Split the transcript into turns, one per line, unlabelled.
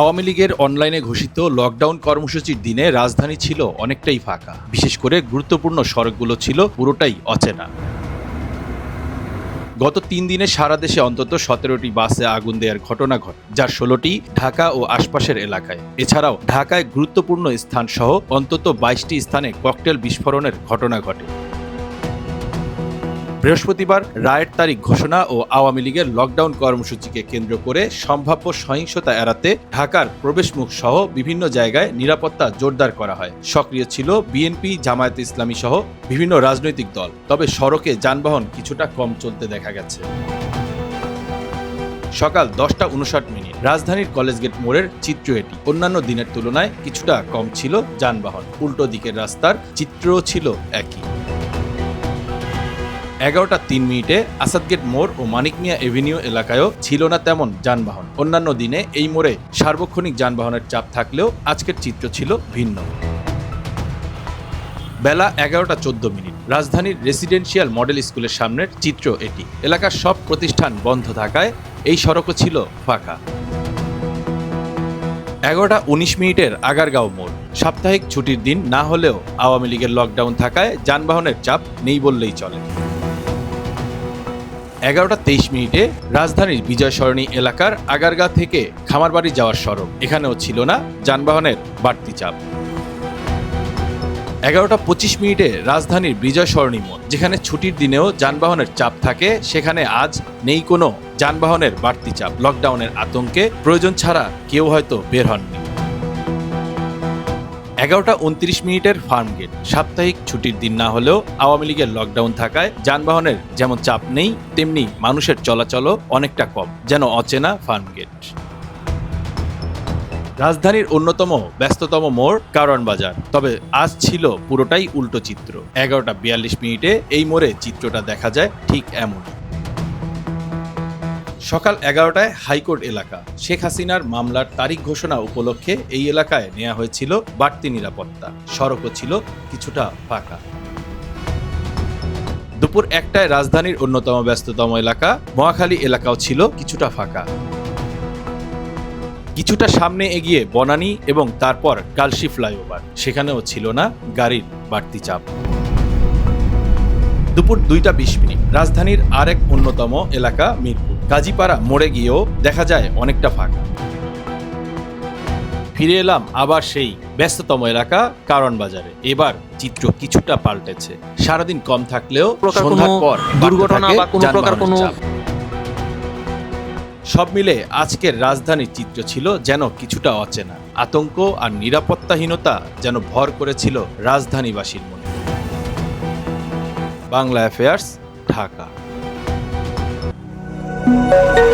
আওয়ামী লীগের অনলাইনে ঘোষিত লকডাউন কর্মসূচির দিনে রাজধানী ছিল অনেকটাই ফাঁকা। বিশেষ করে গুরুত্বপূর্ণ সড়কগুলো ছিল পুরোটাই অচেনা। গত তিন দিনে সারা দেশে অন্তত সতেরোটি বাসে আগুন দেওয়ার ঘটনা ঘটে যার ষোলোটি ঢাকা ও আশপাশের এলাকায়। এছাড়াও ঢাকায় গুরুত্বপূর্ণ স্থান সহ অন্তত বাইশটি স্থানে ককটেল বিস্ফোরণের ঘটনা ঘটে। বৃহস্পতিবার রায়ের তারিখ ঘোষণা ও আওয়ামী লীগের লকডাউন কর্মসূচিকে কেন্দ্র করে সম্ভাব্য সহিংসতা এড়াতে ঢাকার প্রবেশমুখ সহ বিভিন্ন জায়গায় নিরাপত্তা জোরদার করা হয়। সক্রিয় ছিল বিএনপি, জামায়াত ইসলামী সহ বিভিন্ন রাজনৈতিক দল। তবে সড়কে যানবাহন কিছুটা কম চলতে দেখা গেছে। সকাল দশটা উনষাট মিনিট। রাজধানীর কলেজ গেট মোড়ের চিত্র এটি। অন্যান্য দিনের তুলনায় কিছুটা কম ছিল যানবাহন। উল্টো দিকের রাস্তার চিত্রও ছিল একই। এগারোটা তিন মিনিটে আসাদগেট মোড় ও মানিক মিয়া এভিনিউ এলাকায়ও ছিল না তেমন যানবাহন। অন্যান্য দিনে এই মোড়ে সার্বক্ষণিক যানবাহনের চাপ থাকলেও আজকের চিত্র ছিল ভিন্ন। বেলা এগারোটা চোদ্দ মিনিট। রাজধানীর রেসিডেন্সিয়াল মডেল স্কুলের সামনের চিত্র এটি। এলাকার সব প্রতিষ্ঠান বন্ধ থাকায় এই সড়কও ছিল ফাঁকা। এগারোটা উনিশ মিনিটের আগারগাঁও মোড়। সাপ্তাহিক ছুটির দিন না হলেও আওয়ামী লীগের লকডাউন থাকায় যানবাহনের চাপ নেই বললেই চলে। এগারোটা তেইশ মিনিটে রাজধানীর বিজয় সরণী এলাকার আগারগা থেকে খামারবাড়ি যাওয়ার সড়ক এখানেও ছিল না যানবাহনের বাড়তি চাপ। এগারোটা পঁচিশ মিনিটে রাজধানীর বিজয় সরণী মোড়, যেখানে ছুটির দিনেও যানবাহনের চাপ থাকে, সেখানে আজ নেই কোনো যানবাহনের বাড়তি চাপ। লকডাউনের আতঙ্কে প্রয়োজন ছাড়া কেউ হয়তো বের হননি। এগারোটা উনত্রিশ মিনিটের ফার্ম গেট। সাপ্তাহিক ছুটির দিন না হলেও আওয়ামী লীগের লকডাউন থাকায় যানবাহনের যেমন চাপ নেই, তেমনি মানুষের চলাচলও অনেকটা কম, যেন অচেনা ফার্ম গেট। রাজধানীর অন্যতম ব্যস্ততম মোড় কারণ বাজার। তবে আজ ছিল পুরোটাই উল্টো চিত্র। এগারোটা বিয়াল্লিশ মিনিটে এই মোড়ে চিত্রটা দেখা যায় ঠিক এমন সকাল এগারোটায় হাইকোর্ট এলাকা। শেখ হাসিনার মামলার তারিখ ঘোষণা উপলক্ষে এই এলাকায় নেওয়া হয়েছিল বাড়তি নিরাপত্তা। সড়কও ছিল কিছুটা ফাঁকা। দুপুর একটায় রাজধানীর অন্যতম ব্যস্ততম এলাকা, মহাখালী এলাকাও ছিল কিছুটা ফাঁকা। কিছুটা সামনে এগিয়ে বনানী এবং তারপর কালশি ফ্লাইওভার। সেখানেও ছিল না গাড়ির বাড়তি চাপ। দুপুর দুইটা বিশ মিনিট। রাজধানীর আরেক অন্যতম এলাকা মিরপুর। গাজীপাড়া মোড়ে গিয়েও দেখা যায় অনেকটা ফাঁকা। ফিরে এলাম আবার সেই ব্যস্ততম এলাকা কারণ বাজারে। এবার চিত্র কিছুটা পাল্টেছে। সারাদিন কম থাকলেও সন্ধ্যার পর
দুর্ঘটনা বা কোনো প্রকার কোনো
সব মিলে আজকের রাজধানীর চিত্র ছিল যেন কিছুটা অচেনা। আতঙ্ক আর নিরাপত্তাহীনতা যেন ভর করেছিল রাজধানীবাসীর মনে। Bangla affairs Dhaka. Thank you.